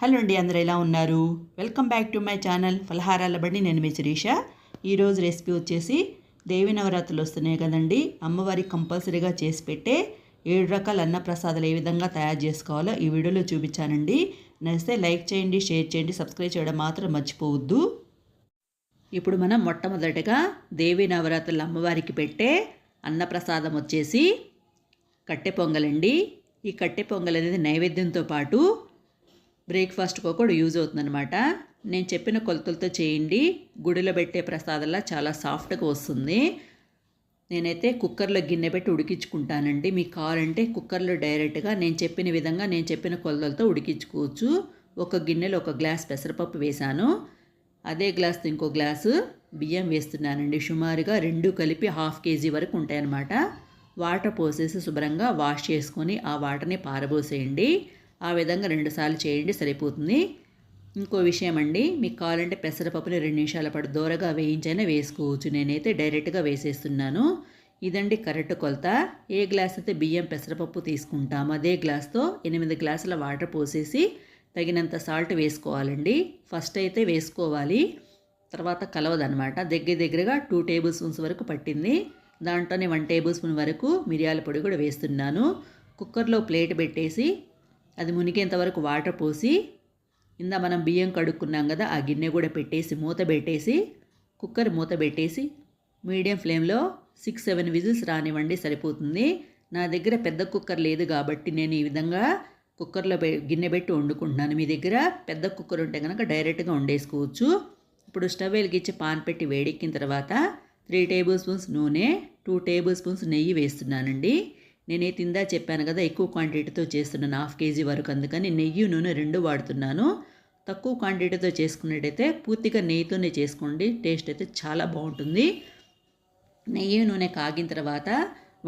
Hello అండి అందరూ ఎలా ఉన్నారు? Welcome back to my channel Phalaharala Bandi. నేను మీ శిరీష. ఈరోజు రెసిపీ వచ్చేసి దేవి నవరాత్రులు వస్తున్నాయి కదండి. అమ్మవారికి కంపల్సరీగా చేసి పెట్టే ఏడు రకాల అన్నప్రసాదాలు ఏ విధంగా తయారు చేసుకోవాలో ఈ వీడియోలో చూపించానండి. నచ్చితే లైక్ చేయండి షేర్ చేయండి సబ్స్క్రైబ్ చేయడం మాత్రం మర్చిపోవద్దు. ఇప్పుడు మనం మొట్టమొదటిగా దేవి నవరాత్రులు అమ్మవారికి పెట్టే అన్నప్రసాదం వచ్చేసి కట్టె పొంగలండి. ఈ కట్టె పొంగల్ అనేది నైవేద్యంతో పాటు బ్రేక్ఫాస్ట్కి కూడా యూజ్ అవుతుందన్నమాట. నేను చెప్పిన కొలతలతో చేయండి. గుడిలో పెట్టే ప్రసాదంలా చాలా సాఫ్ట్గా వస్తుంది. నేనైతే కుక్కర్లో గిన్నె పెట్టి ఉడికించుకుంటానండి. మీకు కావాలంటే కుక్కర్లో డైరెక్ట్గా నేను చెప్పిన విధంగా నేను చెప్పిన కొలతలతో ఉడికించుకోవచ్చు. ఒక గిన్నెలో ఒక గ్లాస్ పెసరపప్పు వేశాను. అదే గ్లాస్తో ఇంకో గ్లాసు బియ్యం వేస్తున్నానండి. సుమారుగా రెండు కలిపి హాఫ్ కేజీ వరకు ఉంటాయన్నమాట. వాటర్ పోసేసి శుభ్రంగా వాష్ చేసుకొని ఆ వాటర్ని పారబోసేయండి. ఆ విధంగా రెండుసార్లు చేయండి సరిపోతుంది. ఇంకో విషయం అండి మీకు కావాలంటే పెసరపప్పుని రెండు నిమిషాల పాటు దూరగా వేయించైనా వేసుకోవచ్చు. నేనైతే డైరెక్ట్గా వేసేస్తున్నాను. ఇదండి కరెక్ట్ కొలత. ఏ గ్లాస్ అయితే బియ్యం పెసరపప్పు తీసుకుంటాం అదే గ్లాస్తో ఎనిమిది గ్లాసుల వాటర్ పోసేసి తగినంత సాల్ట్ వేసుకోవాలండి. ఫస్ట్ అయితే వేసుకోవాలి. తర్వాత కలవదనమాట. దగ్గర దగ్గరగా టూ టేబుల్ స్పూన్స్ వరకు పట్టింది. దాంట్లోనే వన్ టేబుల్ స్పూన్ వరకు మిరియాల పొడి కూడా వేస్తున్నాను. కుక్కర్లో ప్లేట్ పెట్టేసి అది మునిగేంత వరకు వాటర్ పోసి ఇందా మనం బియ్యం కడుక్కున్నాం కదా ఆ గిన్నె కూడా పెట్టేసి మూత పెట్టేసి కుక్కర్ మూత పెట్టేసి మీడియం ఫ్లేమ్లో సిక్స్ సెవెన్ విజిల్స్ రానివ్వండి సరిపోతుంది. నా దగ్గర పెద్ద కుక్కర్ లేదు కాబట్టి నేను ఈ విధంగా కుక్కర్లో గిన్నె పెట్టి వండుకుంటున్నాను. మీ దగ్గర పెద్ద కుక్కర్ ఉంటే కనుక డైరెక్ట్గా వండేసుకోవచ్చు. ఇప్పుడు స్టవ్ వెలిగించి పాన్ పెట్టి వేడెక్కిన తర్వాత త్రీ టేబుల్ స్పూన్స్ నూనె టూ టేబుల్ స్పూన్స్ నెయ్యి వేస్తున్నానండి. నేనే తిందా చెప్పాను కదా ఎక్కువ క్వాంటిటీతో చేస్తున్నాను హాఫ్ కేజీ వరకు అందుకని నెయ్యి నూనె రెండు వాడుతున్నాను. తక్కువ క్వాంటిటీతో చేసుకున్నట్టయితే పూర్తిగా నెయ్యితోనే చేసుకోండి టేస్ట్ అయితే చాలా బాగుంటుంది. నెయ్యి నూనె కాగిన తర్వాత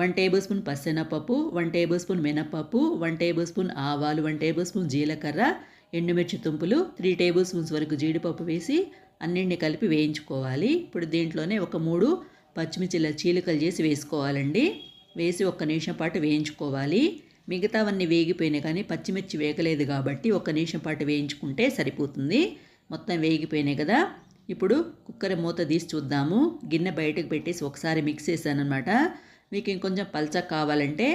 వన్ టేబుల్ స్పూన్ పసెనపప్పు వన్ టేబుల్ స్పూన్ మినపప్పు వన్ టేబుల్ స్పూన్ ఆవాలు వన్ టేబుల్ స్పూన్ జీలకర్ర ఎండుమిర్చి తుంపులు త్రీ టేబుల్ స్పూన్స్ వరకు జీడిపప్పు వేసి అన్నింటిని కలిపి వేయించుకోవాలి. ఇప్పుడు దీంట్లోనే ఒక మూడు పచ్చిమిర్చిల చీలికలు చేసి వేసుకోవాలండి. వేసి ఒక్క నిమిషం పాటు వేయించుకోవాలి. మిగతావన్నీ వేగిపోయినాయి కానీ పచ్చిమిర్చి వేగలేదు కాబట్టి ఒక్క నిమిషం పాటు వేయించుకుంటే సరిపోతుంది. మొత్తం వేగిపోయినాయి కదా. ఇప్పుడు కుక్కర్ మూత తీసి చూద్దాము. గిన్నె బయటకు పెట్టేసి ఒకసారి మిక్స్ చేశానమాట మీకు ఇంకొంచెం పల్చగా కావాలంటే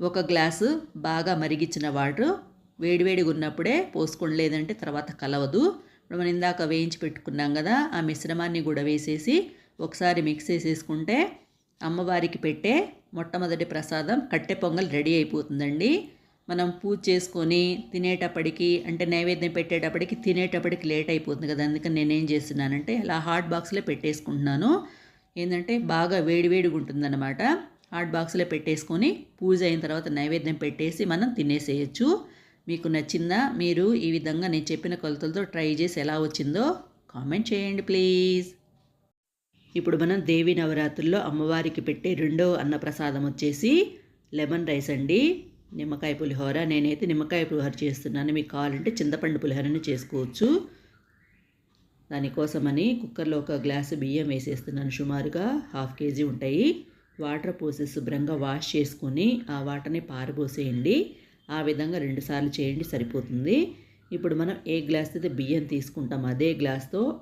ఒక గ్లాసు బాగా మరిగించిన వాటర్ వేడివేడిగా ఉన్నప్పుడే పోసుకోండి. లేదంటే తర్వాత కలవదు. ఇప్పుడు మనం ఇందాక వేయించి పెట్టుకున్నాం కదా ఆ మిశ్రమాన్ని కూడా వేసేసి ఒకసారి మిక్స్ చేసేసుకుంటే అమ్మవారికి పెట్టే మొట్టమొదటి ప్రసాదం కట్టె పొంగల్ రెడీ అయిపోతుందండి. మనం పూజ చేసుకొని తినేటప్పటికి అంటే నైవేద్యం పెట్టేటప్పటికి తినేటప్పటికి లేట్ అయిపోతుంది కదా. అందుకని నేనేం చేస్తున్నానంటే అలా హాట్ బాక్స్లో పెట్టేసుకుంటున్నాను. ఏంటంటే బాగా వేడివేడిగా ఉంటుందన్నమాట. హాట్ బాక్స్లో పెట్టేసుకొని పూజ అయిన తర్వాత నైవేద్యం పెట్టేసి మనం తినేసేయచ్చు. మీకు నచ్చిందా? మీరు ఈ విధంగా నేను చెప్పిన కొలతలతో ట్రై చేసి ఎలా వచ్చిందో కామెంట్ చేయండి ప్లీజ్. ఇప్పుడు మనం దేవి నవరాత్రుల్లో అమ్మవారికి పెట్టే రెండో అన్నప్రసాదం వచ్చేసి లెమన్ రైస్ అండి. నిమ్మకాయ పులిహోర. నేనైతే నిమ్మకాయ పులిహోర చేస్తున్నాను. మీకు కావాలంటే చింతపండు పులిహోరను చేసుకోవచ్చు. దానికోసమని కుక్కర్లో ఒక గ్లాసు బియ్యం వేసేస్తున్నాను. సుమారుగా హాఫ్ కేజీ ఉంటాయి. వాటర్ పోసి శుభ్రంగా వాష్ చేసుకొని ఆ వాటర్ని పారబోసేయండి. ఆ విధంగా రెండుసార్లు చేయండి సరిపోతుంది. ఇప్పుడు మనం ఏ గ్లాస్ అయితే బియ్యం తీసుకుంటాం అదే గ్లాస్తో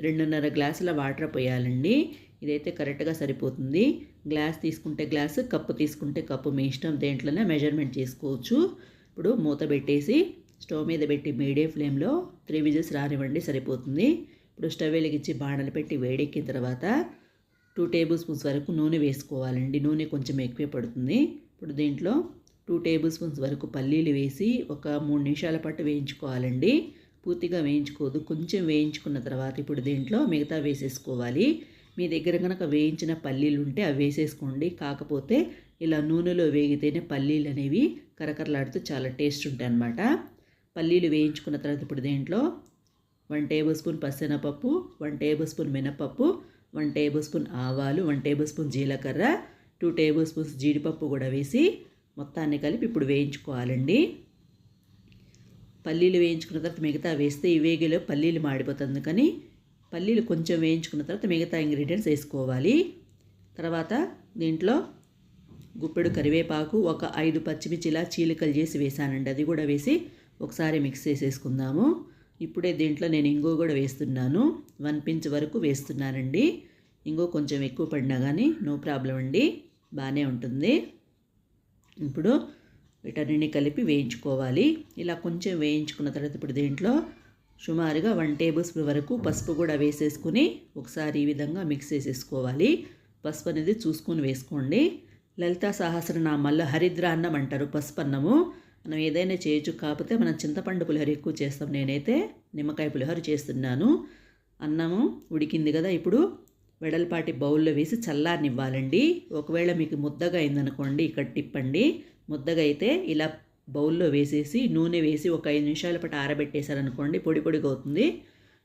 రెండున్నర గ్లాసుల వాటర్ పోయాలండి. ఇదైతే కరెక్ట్గా సరిపోతుంది. గ్లాస్ తీసుకుంటే గ్లాసు కప్పు తీసుకుంటే కప్పు. మీ ఇష్టం దేంట్లోనే మెజర్మెంట్ చేసుకోవచ్చు. ఇప్పుడు మూత పెట్టేసి స్టవ్ మీద పెట్టి మీడియం ఫ్లేమ్లో త్రీ విజిల్స్ రానివ్వండి సరిపోతుంది. ఇప్పుడు స్టవ్ వెలిగించి బాణలు పెట్టి వేడెక్కిన తర్వాత టూ టేబుల్ స్పూన్స్ వరకు నూనె వేసుకోవాలండి. నూనె కొంచెం ఎక్కువే పడుతుంది. ఇప్పుడు దీంట్లో టూ టేబుల్ స్పూన్స్ వరకు పల్లీలు వేసి ఒక మూడు నిమిషాల పాటు వేయించుకోవాలండి. పూర్తిగా వేయించుకోదు. కొంచెం వేయించుకున్న తర్వాత ఇప్పుడు దీంట్లో మిగతా వేసేసుకోవాలి. మీ దగ్గర కనుక వేయించిన పల్లీలు ఉంటే అవి వేసేసుకోండి. కాకపోతే ఇలా నూనెలో వేగితేనే పల్లీలు అనేవి కరకరలాడుతూ చాలా టేస్ట్ ఉంటాయి అన్నమాట పల్లీలు వేయించుకున్న తర్వాత ఇప్పుడు దీంట్లో వన్ టేబుల్ స్పూన్ పసెనపప్పు వన్ టేబుల్ స్పూన్ మినపప్పు వన్ టేబుల్ స్పూన్ ఆవాలు వన్ టేబుల్ స్పూన్ జీలకర్ర టూ టేబుల్ స్పూన్స్ జీడిపప్పు కూడా వేసి మొత్తాన్ని కలిపి ఇప్పుడు వేయించుకోవాలండి. పల్లీలు వేయించుకున్న తర్వాత మిగతా వేస్తే ఈ వేగిలో పల్లీలు మాడిపోతుంది కానీ పల్లీలు కొంచెం వేయించుకున్న తర్వాత మిగతా ఇంగ్రీడియంట్స్ వేసుకోవాలి. తర్వాత దీంట్లో గుప్పెడు కరివేపాకు ఒక ఐదు పచ్చిమిర్చి ఇలా చీలికలు చేసి వేసానండి. అది కూడా వేసి ఒకసారి మిక్స్ చేసేసుకుందాము. ఇప్పుడే దీంట్లో నేను ఇంగో కూడా వేస్తున్నాను. వన్ పించ్ వరకు వేస్తున్నానండి. ఇంగో కొంచెం ఎక్కువ పడినా కానీ నో ప్రాబ్లం అండి. బాగానే ఉంటుంది. ఇప్పుడు వీటన్నిటిని కలిపి వేయించుకోవాలి. ఇలా కొంచెం వేయించుకున్న తర్వాత ఇప్పుడు దీంట్లో సుమారుగా వన్ టేబుల్ స్పూన్ వరకు పసుపు కూడా వేసేసుకుని ఒకసారి ఈ విధంగా మిక్స్ చేసేసుకోవాలి. పసుపు అనేది చూసుకొని వేసుకోండి. లలితా సహస్రనామాల్లో హరిద్ర అన్నం అంటారు పసుపు అన్నము. మనం ఏదైనా చేయొచ్చు కాకపోతే మనం చింతపండు పులిహోర ఎక్కువ చేస్తాం. నేనైతే నిమ్మకాయ పులిహోర చేస్తున్నాను. అన్నము ఉడికింది కదా ఇప్పుడు. వెడల్పాటి బౌల్లో వేసి చల్లారనివ్వాలండి. ఒకవేళ మీకు ముద్దగా అయిందనుకోండి ఇక్కడ తిప్పండి. ముద్దగా అయితే ఇలా బౌల్లో వేసేసి నూనె వేసి ఒక ఐదు నిమిషాల పాటు ఆరబెట్టేశారనుకోండి పొడి పొడిగా అవుతుంది.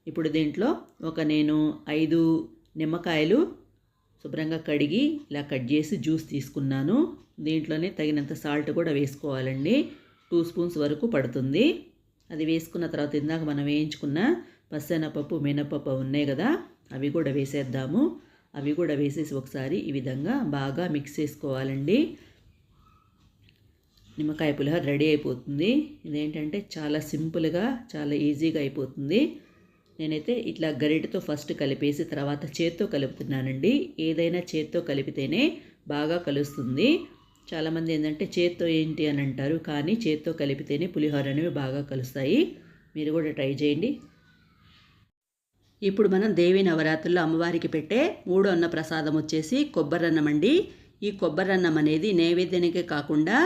ఇప్పుడు దీంట్లో ఒక నేను ఐదు నిమ్మకాయలు శుభ్రంగా కడిగి ఇలా కట్ చేసి జ్యూస్ తీసుకున్నాను. దీంట్లోనే తగినంత సాల్ట్ కూడా వేసుకోవాలండి. టూ స్పూన్స్ వరకు పడుతుంది. అది వేసుకున్న తర్వాత ఇందాక మనం వేయించుకున్న పప్పు మినపప్పు ఉన్నాయి కదా అవి కూడా వేసేద్దాము. అవి కూడా వేసేసి ఒకసారి ఈ విధంగా బాగా మిక్స్ చేసుకోవాలండి. నిమ్మకాయ పులిహోర రెడీ అయిపోతుంది. ఇదేంటంటే చాలా సింపుల్గా చాలా ఈజీగా అయిపోతుంది. నేనైతే ఇట్లా గరిటతో ఫస్ట్ కలిపేసి తర్వాత చేత్తో కలుపుతున్నానండి. ఏదైనా చేత్తో కలిపితేనే బాగా కలుస్తుంది. చాలామంది ఏంటంటే చేత్తో ఏంటి అని అంటారు కానీ చేత్తో కలిపితేనే పులిహోర అనేవి బాగా కలుస్తాయి. మీరు కూడా ట్రై చేయండి. ఇప్పుడు మనం దేవి నవరాత్రుల్లో అమ్మవారికి పెట్టే మూడో అన్న ప్రసాదం వచ్చేసి కొబ్బరన్నం అండి. ఈ కొబ్బరన్నం అనేది నైవేద్యానికే కాకుండా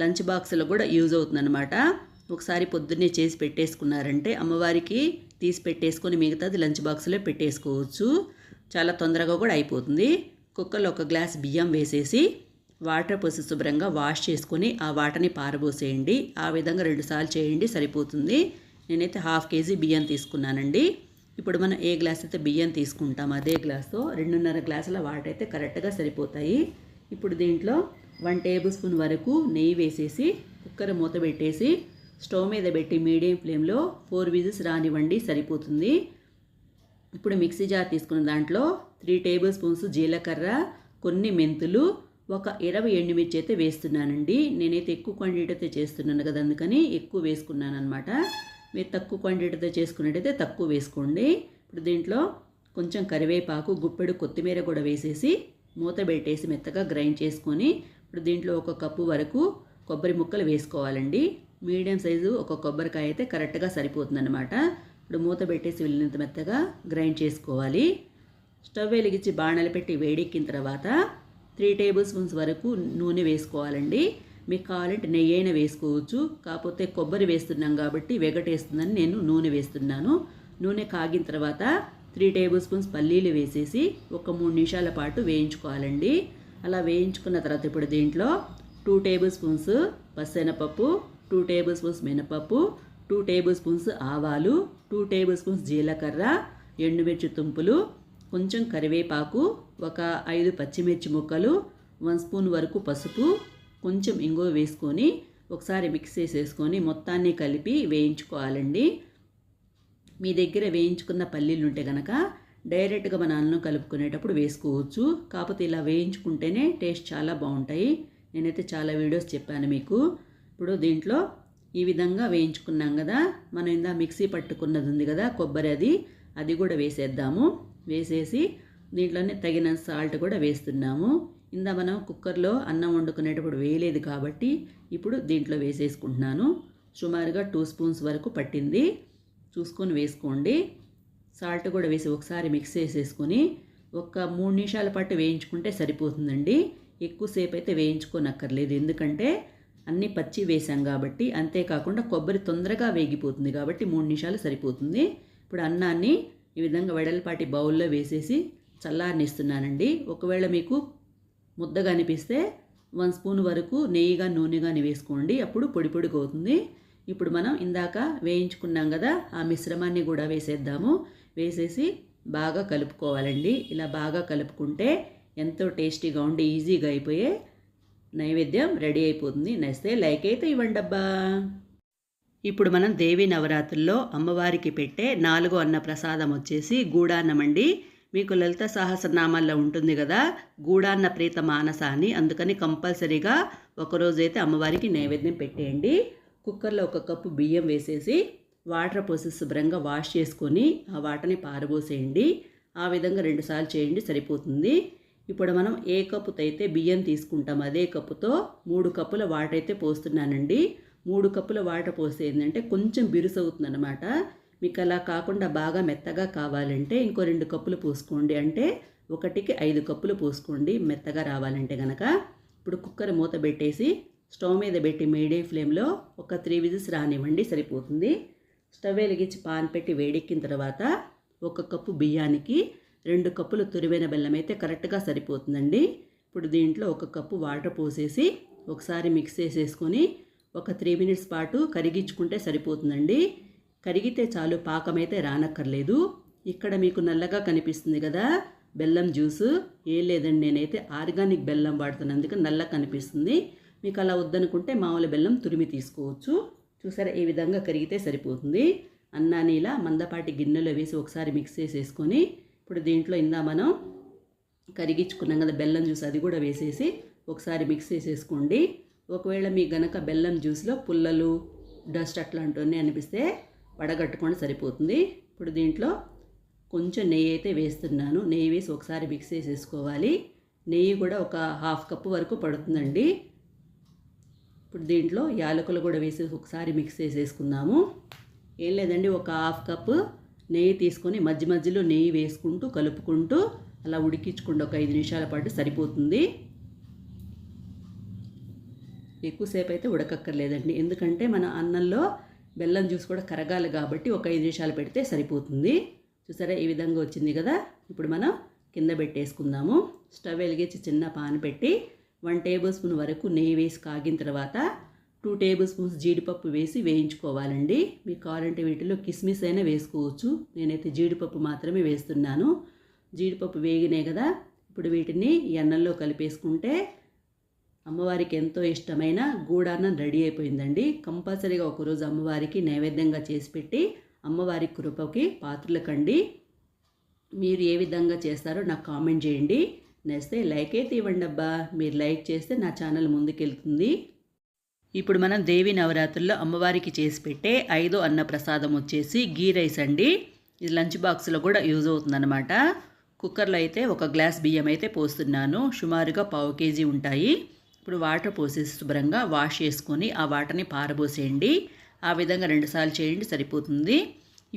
లంచ్ బాక్స్లో కూడా యూజ్ అవుతుందన్నమాట. ఒకసారి పొద్దున్నే చేసి పెట్టేసుకున్నారంటే అమ్మవారికి తీసి పెట్టేసుకొని మిగతాది లంచ్ బాక్స్లో పెట్టేసుకోవచ్చు. చాలా తొందరగా కూడా అయిపోతుంది. కుక్కర్లో ఒక గ్లాస్ బియ్యం వేసేసి వాటర్ పోసి శుభ్రంగా వాష్ చేసుకొని ఆ వాటర్ని పారబోసేయండి. ఆ విధంగా రెండుసార్లు చేయండి సరిపోతుంది. నేనైతే హాఫ్ కేజీ బియ్యం తీసుకున్నానండి. ఇప్పుడు మనం ఏ గ్లాస్ అయితే బియ్యం తీసుకుంటాం అదే గ్లాస్తో రెండున్నర గ్లాసుల వాటర్ అయితే కరెక్ట్గా సరిపోతాయి. ఇప్పుడు దీంట్లో వన్ టేబుల్ స్పూన్ వరకు నెయ్యి వేసేసి కుక్కర్ మూత పెట్టేసి స్టవ్ మీద పెట్టి మీడియం ఫ్లేమ్లో ఫోర్ విజిల్స్ రానివ్వండి సరిపోతుంది. ఇప్పుడు మిక్సీ జార్ తీసుకున్న దాంట్లో త్రీ టేబుల్ స్పూన్స్ జీలకర్ర కొన్ని మెంతులు ఒక ఇరవై ఎండుమిర్చి అయితే వేస్తున్నానండి. నేనైతే ఎక్కువ క్వాంటిటీతో చేస్తున్నాను కదా అందుకని ఎక్కువ వేసుకున్నాను అనమాట మీరు తక్కువ క్వాంటిటీతో చేసుకున్నట్టయితే తక్కువ వేసుకోండి. ఇప్పుడు దీంట్లో కొంచెం కరివేపాకు గుప్పెడు కొత్తిమీర కూడా వేసేసి మూత పెట్టేసి మెత్తగా గ్రైండ్ చేసుకొని ఇప్పుడు దీంట్లో ఒక కప్పు వరకు కొబ్బరి ముక్కలు వేసుకోవాలండి. మీడియం సైజు ఒక కొబ్బరికాయ అయితే కరెక్ట్గా సరిపోతుందన్నమాట. ఇప్పుడు మూత పెట్టేసి వెళ్ళినంత మెత్తగా గ్రైండ్ చేసుకోవాలి. స్టవ్ వెలిగించి బాణాలు పెట్టి వేడెక్కిన తర్వాత త్రీ టేబుల్ స్పూన్స్ వరకు నూనె వేసుకోవాలండి. మీకు కావాలంటే నెయ్యి అయినా వేసుకోవచ్చు. కాకపోతే కొబ్బరి వేస్తున్నాం కాబట్టి వెగటేస్తుందని నేను నూనె వేస్తున్నాను. నూనె కాగిన తర్వాత త్రీ టేబుల్ స్పూన్స్ పల్లీలు వేసేసి ఒక మూడు నిమిషాల పాటు వేయించుకోవాలండి. అలా వేయించుకున్న తర్వాత ఇప్పుడు దీంట్లో టూ టేబుల్ స్పూన్స్ పసెనపప్పు టూ టేబుల్ స్పూన్స్ మినపప్పు టూ టేబుల్ స్పూన్స్ ఆవాలు టూ టేబుల్ స్పూన్స్ జీలకర్ర ఎండుమిర్చి తుంపులు కొంచెం కరివేపాకు ఒక ఐదు పచ్చిమిర్చి ముక్కలు వన్ స్పూన్ వరకు పసుపు కొంచెం ఇంగువ వేసుకొని ఒకసారి మిక్స్ చేసేసుకొని మొత్తాన్ని కలిపి వేయించుకోవాలండి. మీ దగ్గర వేయించుకున్న పల్లీలు ఉంటే కనుక డైరెక్ట్గా మన అన్నం కలుపుకునేటప్పుడు వేసుకోవచ్చు. కాకపోతే ఇలా వేయించుకుంటేనే టేస్ట్ చాలా బాగుంటాయి. నేనైతే చాలా వీడియోస్ చెప్పాను మీకు. ఇప్పుడు దీంట్లో ఈ విధంగా వేయించుకున్నాం కదా మనం ఇందా మిక్సీ పట్టుకున్నది ఉంది కదా కొబ్బరి అది అది కూడా వేసేద్దాము. వేసేసి దీంట్లోనే తగిన సాల్ట్ కూడా వేస్తున్నాము. ఇందా మనం కుక్కర్లో అన్నం వండుకునేటప్పుడు వేయలేదు కాబట్టి ఇప్పుడు దీంట్లో వేసేసుకుంటున్నాను. సుమారుగా టూ స్పూన్స్ వరకు పట్టింది. చూసుకొని వేసుకోండి. సాల్ట్ కూడా వేసి ఒకసారి మిక్స్ చేసేసుకొని ఒక మూడు నిమిషాల పాటు వేయించుకుంటే సరిపోతుందండి. ఎక్కువసేపు అయితే వేయించుకోనక్కర్లేదు. ఎందుకంటే అన్నీ పచ్చి వేసాం కాబట్టి అంతేకాకుండా కొబ్బరి తొందరగా వేగిపోతుంది కాబట్టి మూడు నిమిషాలు సరిపోతుంది. ఇప్పుడు అన్నాన్ని ఈ విధంగా వెడల్పాటి బౌల్లో వేసేసి చల్లారనిస్తున్నానండి. ఒకవేళ మీకు ముద్దగా అనిపిస్తే వన్ స్పూన్ వరకు నెయ్యిగా నూనెగాని వేసుకోండి. అప్పుడు పొడి పొడిగా అవుతుంది. ఇప్పుడు మనం ఇందాక వేయించుకున్నాం కదా ఆ మిశ్రమాన్ని కూడా వేసేద్దాము. వేసేసి బాగా కలుపుకోవాలండి. ఇలా బాగా కలుపుకుంటే ఎంతో టేస్టీగా ఉండి ఈజీగా అయిపోయే నైవేద్యం రెడీ అయిపోతుంది. నచ్చితే లైక్ అయితే ఇవ్వండి అబ్బా ఇప్పుడు మనం దేవి నవరాత్రుల్లో అమ్మవారికి పెట్టే నాలుగో అన్న ప్రసాదం వచ్చేసి గూడాన్నం అండి మీకు లలిత సహస్రనామాల్లో ఉంటుంది కదా గూడాన్న ప్రీత మానస అని. అందుకని కంపల్సరీగా ఒకరోజైతే అమ్మవారికి నైవేద్యం పెట్టేయండి. కుక్కర్లో ఒక కప్పు బియ్యం వేసేసి వాటర్ పోసి శుభ్రంగా వాష్ చేసుకొని ఆ వాటర్ని పారబోసేయండి. ఆ విధంగా రెండుసార్లు చేయండి సరిపోతుంది. ఇప్పుడు మనం ఏ కప్పుతో అయితే బియ్యం తీసుకుంటాం అదే కప్పుతో మూడు కప్పుల వాటర్ అయితే పోస్తున్నానండి. మూడు కప్పుల వాటర్ పోసి ఏంటంటే కొంచెం బిరుసు అవుతుంది అనమాట మీకు అలా కాకుండా బాగా మెత్తగా కావాలంటే ఇంకో రెండు కప్పులు పోసుకోండి. అంటే ఒకటికి ఐదు కప్పులు పోసుకోండి మెత్తగా రావాలంటే కనుక ఇప్పుడు కుక్కర్ మూత పెట్టేసి స్టవ్ మీద పెట్టి మీడియం ఫ్లేమ్లో ఒక త్రీ విజిల్స్ రానివ్వండి సరిపోతుంది. స్టవ్ వెలిగించి పాన్ పెట్టి వేడెక్కిన తర్వాత ఒక కప్పు బియ్యానికి రెండు కప్పులు తురివైన బెల్లం అయితే కరెక్ట్గా సరిపోతుందండి. ఇప్పుడు దీంట్లో ఒక కప్పు వాటర్ పోసేసి ఒకసారి మిక్స్ చేసేసుకొని ఒక త్రీ మినిట్స్ పాటు కరిగించుకుంటే సరిపోతుందండి. కరిగితే చాలు పాకమైతే రానక్కర్లేదు. ఇక్కడ మీకు నల్లగా కనిపిస్తుంది కదా బెల్లం జ్యూస్. ఏం లేదండి నేనైతే ఆర్గానిక్ బెల్లం వాడుతున్నందుకు నల్ల కనిపిస్తుంది. మీకు అలా వద్దనుకుంటే మామూలు బెల్లం తురిమి తీసుకోవచ్చు. చూసారా ఈ విధంగా కరిగితే సరిపోతుంది. అన్నాన్ని ఇలా మందపాటి గిన్నెలో వేసి ఒకసారి మిక్స్ చేసేసుకొని ఇప్పుడు దీంట్లో ఇందా మనం కరిగించుకున్నాం కదా బెల్లం జ్యూస్ అది కూడా వేసేసి ఒకసారి మిక్స్ చేసేసుకోండి. ఒకవేళ మీ గనక బెల్లం జ్యూస్లో పుల్లలు డస్ట్ అట్లాంటివన్నీ అనిపిస్తే వడగట్టుకొని సరిపోతుంది. ఇప్పుడు దీంట్లో కొంచెం నెయ్యి అయితే వేస్తున్నాను. నెయ్యి వేసి ఒకసారి మిక్స్ చేసేసుకోవాలి. నెయ్యి కూడా ఒక హాఫ్ కప్పు వరకు పడుతుందండి. ఇప్పుడు దీంట్లో యాలకులు కూడా వేసి ఒకసారి మిక్స్ చేసేసుకుందాము. ఏం లేదండి ఒక హాఫ్ కప్పు నెయ్యి తీసుకొని మధ్య మధ్యలో నెయ్యి వేసుకుంటూ కలుపుకుంటూ అలా ఉడికించుకుంటూ ఒక ఐదు నిమిషాల పాటు సరిపోతుంది. ఎక్కువసేపు అయితే ఉడకక్కర్లేదండి. ఎందుకంటే మన అన్నంలో బెల్లం జ్యూస్ కూడా కరగాలి కాబట్టి ఒక ఐదు నిమిషాలు పెడితే సరిపోతుంది. చూసారా? ఈ విధంగా వచ్చింది కదా? ఇప్పుడు మనం కింద పెట్టేసుకుందాము. స్టవ్ వెలిగించి చిన్న పాన్ పెట్టి వన్ టేబుల్ స్పూన్ వరకు నెయ్యి వేసి కాగిన తర్వాత టూ టేబుల్ స్పూన్స్ జీడిపప్పు వేసి వేయించుకోవాలండి. మీకు కావాలంటే వీటిలో కిస్మిస్ అయినా వేసుకోవచ్చు. నేనైతే జీడిపప్పు మాత్రమే వేస్తున్నాను. జీడిపప్పు వేగినాయి కదా? ఇప్పుడు వీటిని ఎన్నంలో కలిపేసుకుంటే అమ్మవారికి ఎంతో ఇష్టమైన గూడాన్నం రెడీ అయిపోయిందండి. కంపల్సరీగా ఒకరోజు అమ్మవారికి నైవేద్యంగా చేసి పెట్టి అమ్మవారి కృపకి పాత్రలకండి. మీరు ఏ విధంగా చేస్తారో నాకు కామెంట్ చేయండి. నేస్తే లైక్ అయితే ఇవ్వండి అబ్బా. మీరు లైక్ చేస్తే నా ఛానల్ ముందుకెళ్తుంది. ఇప్పుడు మనం దేవి నవరాత్రుల్లో అమ్మవారికి చేసి పెట్టే ఐదో అన్న ప్రసాదం వచ్చేసి గీ రైస్ అండి. ఇది లంచ్ బాక్స్లో కూడా యూజ్ అవుతుందన్నమాట. కుక్కర్లో అయితే ఒక గ్లాస్ బియ్యం అయితే పోస్తున్నాను. సుమారుగా పావు కేజీ ఉంటాయి. ఇప్పుడు వాటర్ పోసేసి శుభ్రంగా వాష్ చేసుకొని ఆ వాటర్ని పారబోసేయండి. ఆ విధంగా రెండుసార్లు చేయండి సరిపోతుంది.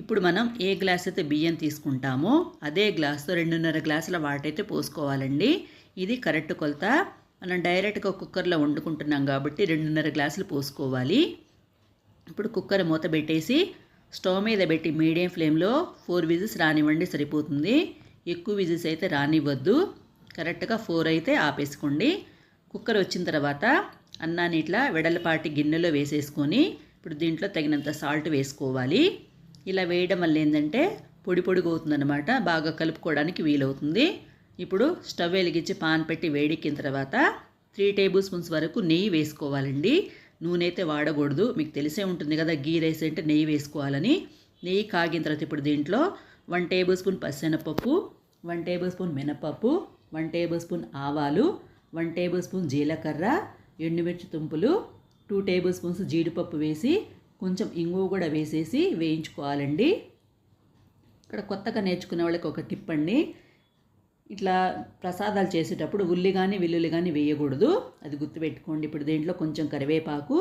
ఇప్పుడు మనం ఏ గ్లాస్ అయితే బియ్యం తీసుకుంటామో అదే గ్లాస్తో రెండున్నర గ్లాసుల వాటర్ అయితే పోసుకోవాలండి. ఇది కరెక్ట్ కొలత. మనం డైరెక్ట్గా కుక్కర్లో వండుకుంటున్నాం కాబట్టి రెండున్నర గ్లాసులు పోసుకోవాలి. ఇప్పుడు కుక్కర్ మూత పెట్టేసి స్టవ్ మీద పెట్టి మీడియం ఫ్లేమ్లో ఫోర్ విజిల్స్ రానివ్వండి సరిపోతుంది. ఎక్కువ విజిల్స్ అయితే రానివ్వద్దు. కరెక్ట్గా ఫోర్ అయితే ఆపేసుకోండి. కుక్కర్ వచ్చిన తర్వాత అన్నాన్ని ఇట్లా వెడలపాటి గిన్నెలో వేసేసుకొని ఇప్పుడు దీంట్లో తగినంత సాల్ట్ వేసుకోవాలి. ఇలా వేయడం వల్ల ఏంటంటే పొడి పొడిగా అవుతుందన్నమాట. బాగా కలుపుకోవడానికి వీలవుతుంది. ఇప్పుడు స్టవ్ వెలిగించి పాన్ పెట్టి వేడెక్కిన తర్వాత త్రీ టేబుల్ స్పూన్స్ వరకు నెయ్యి వేసుకోవాలండి. నూనె అయితే వాడకూడదు. మీకు తెలిసే ఉంటుంది కదా గీ రైస్ అంటే నెయ్యి వేసుకోవాలని. నెయ్యి కాగిన తర్వాత ఇప్పుడు దీంట్లో వన్ టేబుల్ స్పూన్ పచ్చెనపప్పు వన్ టేబుల్ స్పూన్ మినపప్పు వన్ టేబుల్ స్పూన్ ఆవాలు వన్ టేబుల్ స్పూన్ జీలకర్ర ఎండుమిర్చి తుంపులు టూ టేబుల్ స్పూన్స్ జీడిపప్పు వేసి కొంచెం ఇంగువ కూడా వేసేసి వేయించుకోవాలండి. ఇక్కడ కొత్తగా నేర్చుకునే వాళ్ళకి ఒక టిప్ అండి. ఇట్లా ప్రసాదాలు చేసేటప్పుడు ఉల్లి కానీ వెల్లుల్లి కానీ వేయకూడదు. అది గుర్తుపెట్టుకోండి. ఇప్పుడు దీంట్లో కొంచెం కరివేపాకు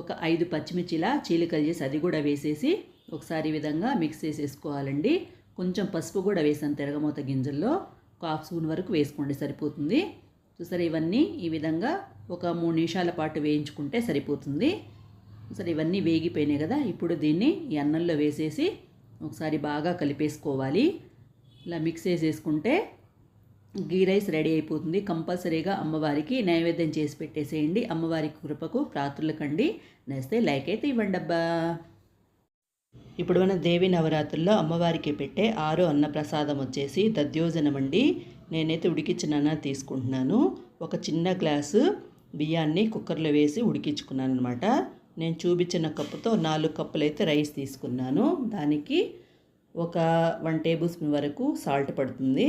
ఒక ఐదు పచ్చిమిర్చిలా చీలికలు చేసి అది కూడా వేసేసి ఒకసారి ఈ విధంగా మిక్స్ చేసేసుకోవాలండి. కొంచెం పసుపు కూడా వేసాను తిరగమూత గింజల్లో. ఒక హాఫ్ స్పూన్ వరకు వేసుకోండి సరిపోతుంది. సరే ఇవన్నీ ఈ విధంగా ఒక మూడు నిమిషాల పాటు వేయించుకుంటే సరిపోతుంది. సరే ఇవన్నీ వేగిపోయినాయి కదా ఇప్పుడు దీన్ని ఈ అన్నంలో వేసేసి ఒకసారి బాగా కలిపేసుకోవాలి. ఇలా మిక్స్ చేసేసుకుంటే గీ రైస్ రెడీ అయిపోతుంది. కంపల్సరీగా అమ్మవారికి నైవేద్యం చేసి పెట్టేసేయండి. అమ్మవారి కృపకు ప్రార్థులకండి నేస్తే లైక్ అయితే ఇవ్వండి అబ్బా. ఇప్పుడు మన దేవి నవరాత్రుల్లో అమ్మవారికి పెట్టే ఆరో అన్నప్రసాదం వచ్చేసి దద్యోజనం అండి నేనైతే ఉడికించిన అన్న తీసుకుంటున్నాను. ఒక చిన్న గ్లాసు బియ్యాన్ని కుక్కర్లో వేసి ఉడికించుకున్నాను అనమాట నేను చూపించిన కప్పుతో నాలుగు కప్పులు అయితే రైస్ తీసుకున్నాను. దానికి ఒక వన్ టేబుల్ స్పూన్ వరకు సాల్ట్ పడుతుంది.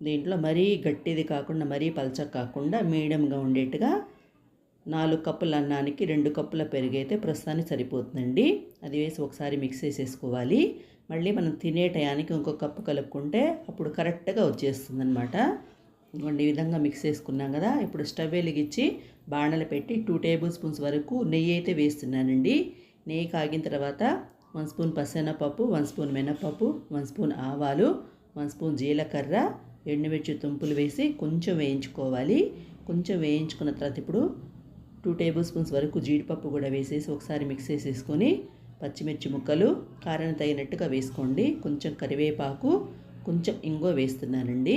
దీంట్లో మరీ గట్టిది కాకుండా మరీ పలచ కాకుండా మీడియంగా ఉండేట్టుగా నాలుగు కప్పుల అన్నానికి రెండు కప్పుల పెరుగు అయితే ప్రస్తుతానికి సరిపోతుందండి. అది వేసి ఒకసారి మిక్స్ చేసేసుకోవాలి. మళ్ళీ మనం తినే టయానికి ఇంకొక కప్పు కలుపుకుంటే అప్పుడు కరెక్ట్గా వచ్చేస్తుంది అనమాట ఈ విధంగా మిక్స్ చేసుకున్నాం కదా. ఇప్పుడు స్టవ్ వెలిగించి బాణలు పెట్టి టూ టేబుల్ స్పూన్స్ వరకు నెయ్యి అయితే వేస్తున్నానండి. నెయ్యి కాగిన తర్వాత వన్ స్పూన్ పసెనపప్పు వన్ స్పూన్ మినపప్పు వన్ స్పూన్ ఆవాలు వన్ స్పూన్ జీలకర్ర ఎండుమిర్చి తుంపులు వేసి కొంచెం వేయించుకోవాలి. కొంచెం వేయించుకున్న తర్వాత ఇప్పుడు టూ టేబుల్ స్పూన్స్ వరకు జీడిపప్పు కూడా వేసేసి ఒకసారి మిక్స్ చేసేసుకొని పచ్చిమిర్చి ముక్కలు కారం తగినట్టుగా వేసుకోండి. కొంచెం కరివేపాకు కొంచెం ఇంగువ వేస్తున్నానండి.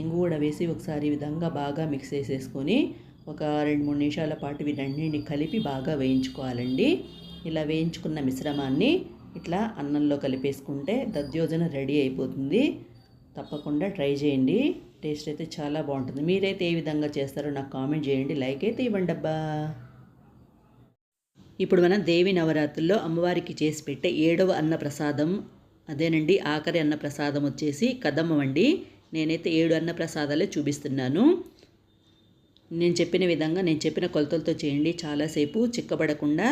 ఇంగు కూడా వేసి ఒకసారి ఈ విధంగా బాగా మిక్స్ చేసేసుకొని ఒక రెండు మూడు నిమిషాల పాటు వీటన్నిటిని కలిపి బాగా వేయించుకోవాలండి. ఇలా వేయించుకున్న మిశ్రమాన్ని ఇట్లా అన్నంలో కలిపేసుకుంటే దద్యోజన రెడీ అయిపోతుంది. తప్పకుండా ట్రై చేయండి. టేస్ట్ అయితే చాలా బాగుంటుంది. మీరైతే ఏ విధంగా చేస్తారో నాకు కామెంట్ చేయండి. లైక్ అయితే ఇవ్వండి అబ్బా ఇప్పుడు మనం దేవి నవరాత్రుల్లో అమ్మవారికి చేసి పెట్టే ఏడవ అన్న ప్రసాదం అదేనండి ఆఖరి అన్న ప్రసాదం వచ్చేసి కదమ్మం అండి. నేనైతే ఏడు అన్నప్రసాదాలే చూపిస్తున్నాను. నేను చెప్పిన విధంగా నేను చెప్పిన కొలతలతో చేయండి. చాలాసేపు చిక్కబడకుండా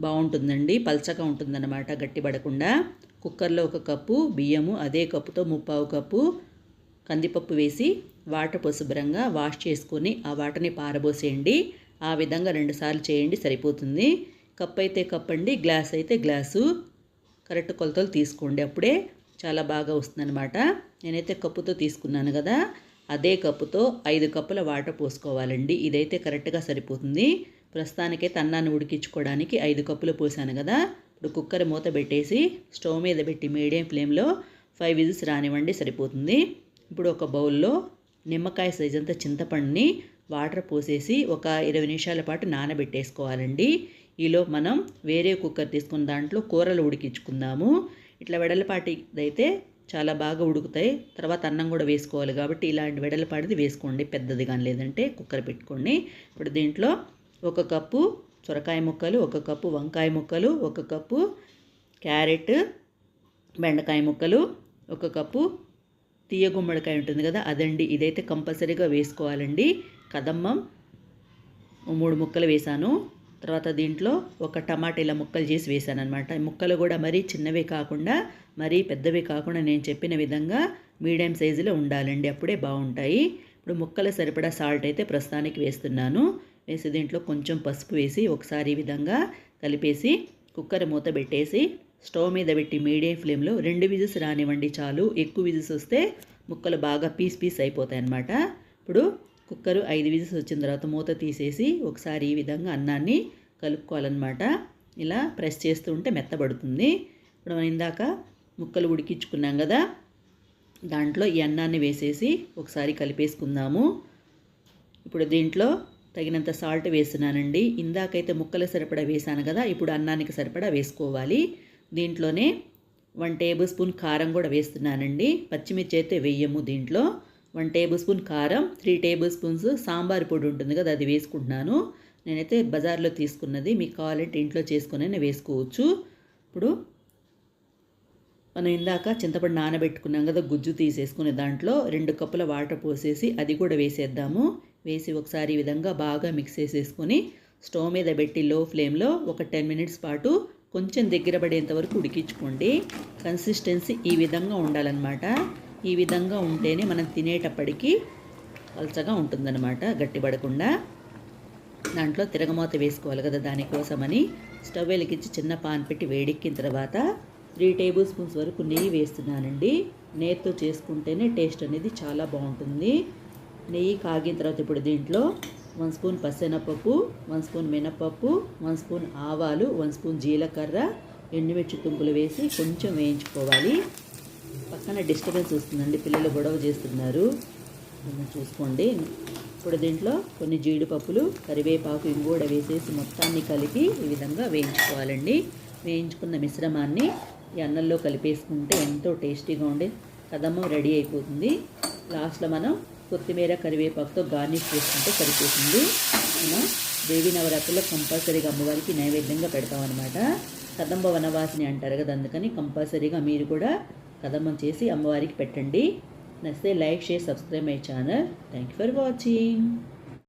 బాగుంటుందండి. పల్చగా ఉంటుందన్నమాట గట్టిపడకుండా. కుక్కర్లో ఒక కప్పు బియ్యము అదే కప్పుతో ముప్పావు కప్పు కందిపప్పు వేసి వాటర్ శుభ్రంగా వాష్ చేసుకొని ఆ వాటర్ని పారబోసేయండి. ఆ విధంగా రెండుసార్లు చేయండి సరిపోతుంది. కప్ అయితే కప్ అండి గ్లాస్ అయితే గ్లాసు. కరెక్ట్ కొలతలు తీసుకోండి అప్పుడే. చాలా బాగా వస్తుందన్నమాట. నేనైతే కప్పుతో తీసుకున్నాను కదా. అదే కప్పుతో ఐదు కప్పుల వాటర్ పోసుకోవాలండి. ఇదైతే కరెక్ట్గా సరిపోతుంది. ప్రస్తుతానికైతే అన్నాన్ని ఉడికించుకోవడానికి ఐదు కప్పులు పోసాను కదా. ఇప్పుడు కుక్కర్ మూత పెట్టేసి స్టవ్ మీద పెట్టి మీడియం ఫ్లేమ్లో ఫైవ్ విజిల్స్ రానివ్వండి సరిపోతుంది. ఇప్పుడు ఒక బౌల్లో నిమ్మకాయ సైజ్ అంత చింతపండుని వాటర్ పోసేసి ఒక ఇరవై నిమిషాల పాటు నానబెట్టేసుకోవాలండి. ఈలో మనం వేరే కుక్కర్ తీసుకున్న దాంట్లో కూరలు ఉడికించుకుందాము. ఇట్లా వెడలపాటిదైతే చాలా బాగా ఉడుకుతాయి. తర్వాత అన్నం కూడా వేసుకోవాలి కాబట్టి ఇలాంటి వెడలపాటిది వేసుకోండి. పెద్దది కానీ లేదంటే కుక్కర్ పెట్టుకోండి. ఇప్పుడు దీంట్లో ఒక కప్పు సొరకాయ ముక్కలు ఒక కప్పు వంకాయ ముక్కలు ఒక కప్పు క్యారెట్ బెండకాయ ముక్కలు ఒక కప్పు తీయ గుమ్మడికాయ ఉంటుంది కదా అదండి. ఇదైతే కంపల్సరీగా వేసుకోవాలండి. కదమ్మం. మూడు ముక్కలు వేసాను తర్వాత దీంట్లో ఒక టమాటా ఇలా ముక్కలు చేసి వేసాను అనమాట ముక్కలు కూడా మరీ చిన్నవి కాకుండా మరీ పెద్దవి కాకుండా నేను చెప్పిన విధంగా మీడియం సైజులో ఉండాలండి. అప్పుడే బాగుంటాయి. ఇప్పుడు ముక్కలు సరిపడా సాల్ట్ అయితే ప్రస్తుతానికి వేస్తున్నాను. వేసి దీంట్లో కొంచెం పసుపు వేసి ఒకసారి ఈ విధంగా కలిపేసి కుక్కర్ మూత పెట్టేసి స్టవ్ మీద పెట్టి మీడియం ఫ్లేమ్లో రెండు విజిల్స్ రానివ్వండి చాలు. ఎక్కువ విజిల్స్ వస్తే ముక్కలు బాగా పీస్ పీస్ అయిపోతాయి అన్నమాట ఇప్పుడు కుక్కరు ఐదు విజిల్స్ వచ్చిన తర్వాత మూత తీసేసి ఒకసారి ఈ విధంగా అన్నాన్ని కలుపుకోవాలన్నమాట. ఇలా ప్రెస్ చేస్తూ ఉంటే మెత్తబడుతుంది. ఇప్పుడు మనం ఇందాక ముక్కలు ఉడికించుకున్నాం కదా దాంట్లో ఈ అన్నాన్ని వేసేసి ఒకసారి కలిపేసుకుందాము. ఇప్పుడు దీంట్లో తగినంత సాల్ట్ వేస్తున్నానండి. ఇందాకైతే ముక్కలు సరిపడా వేసాను కదా ఇప్పుడు అన్నానికి సరిపడా వేసుకోవాలి. దీంట్లోనే వన్ టేబుల్ స్పూన్ కారం కూడా వేస్తున్నానండి. పచ్చిమిర్చి అయితే వేయము దీంట్లో. వన్ టేబుల్ స్పూన్ కారం త్రీ టేబుల్ స్పూన్స్ సాంబార్ పొడి ఉంటుంది కదా అది వేసుకుంటున్నాను. నేనైతే బజార్లో తీసుకున్నది మీకు కావాలంటే ఇంట్లో చేసుకుని వేసుకోవచ్చు. ఇప్పుడు మనం ఇందాక చింతపండు నానబెట్టుకున్నాం కదా గుజ్జు తీసేసుకుని దాంట్లో రెండు కప్పుల వాటర్ పోసేసి అది కూడా వేసేద్దాము. వేసి ఒకసారి ఈ విధంగా బాగా మిక్స్ చేసేసుకొని స్టవ్ మీద పెట్టి లో ఫ్లేమ్లో ఒక టెన్ మినిట్స్ పాటు కొంచెం దగ్గర పడేంత వరకు ఉడికించుకోండి. కన్సిస్టెన్సీ ఈ విధంగా ఉండాలన్నమాట. ఈ విధంగా ఉంటేనే మనం తినేటప్పటికి పలచగా ఉంటుందన్నమాట గట్టిపడకుండా. దాంట్లో తిరగమూత వేసుకోవాలి కదా దానికోసమని. స్టవ్ వెలిగించి చిన్న పాన్ పెట్టి వేడెక్కిన తర్వాత త్రీ టేబుల్ స్పూన్స్ వరకు నెయ్యి వేస్తున్నానండి. నెయ్యితో చేసుకుంటేనే టేస్ట్ అనేది చాలా బాగుంటుంది. నెయ్యి కాగిన తర్వాత ఇప్పుడు దీంట్లో వన్ స్పూన్ పసెనపప్పు వన్ స్పూన్ మినపప్పు వన్ స్పూన్ ఆవాలు వన్ స్పూన్ జీలకర్ర ఎండుమిర్చి తుంపులు వేసి కొంచెం వేయించుకోవాలి. పక్కన డిస్టర్బెన్స్ వస్తుందండి. పిల్లలు గొడవ చేస్తున్నారు. చూసుకోండి. ఇప్పుడు దీంట్లో కొన్ని జీడిపప్పులు కరివేపాకు ఇంగూడ వేసేసి మొత్తాన్ని కలిపి ఈ విధంగా వేయించుకోవాలండి. వేయించుకున్న మిశ్రమాన్ని ఈ అన్నంలో కలిపేసుకుంటే ఎంతో టేస్టీగా ఉండే కదమ్మ రెడీ అయిపోతుంది. లాస్ట్లో మనం కొత్తిమీర కరివేపాకుతో గార్నిష్ చేసుకుంటే సరిపోతుంది. మనం దేవి నవరాత్రుల్లో కంపల్సరీగా అమ్మవారికి నైవేద్యంగా పెడతామన్నమాట. కదంబ వనవాసిని అంటారు కదా అందుకని కంపల్సరీగా మీరు కూడా కదంబం చేసి అమ్మవారికి పెట్టండి. నచ్చితే like share subscribe my channel. Thank you for watching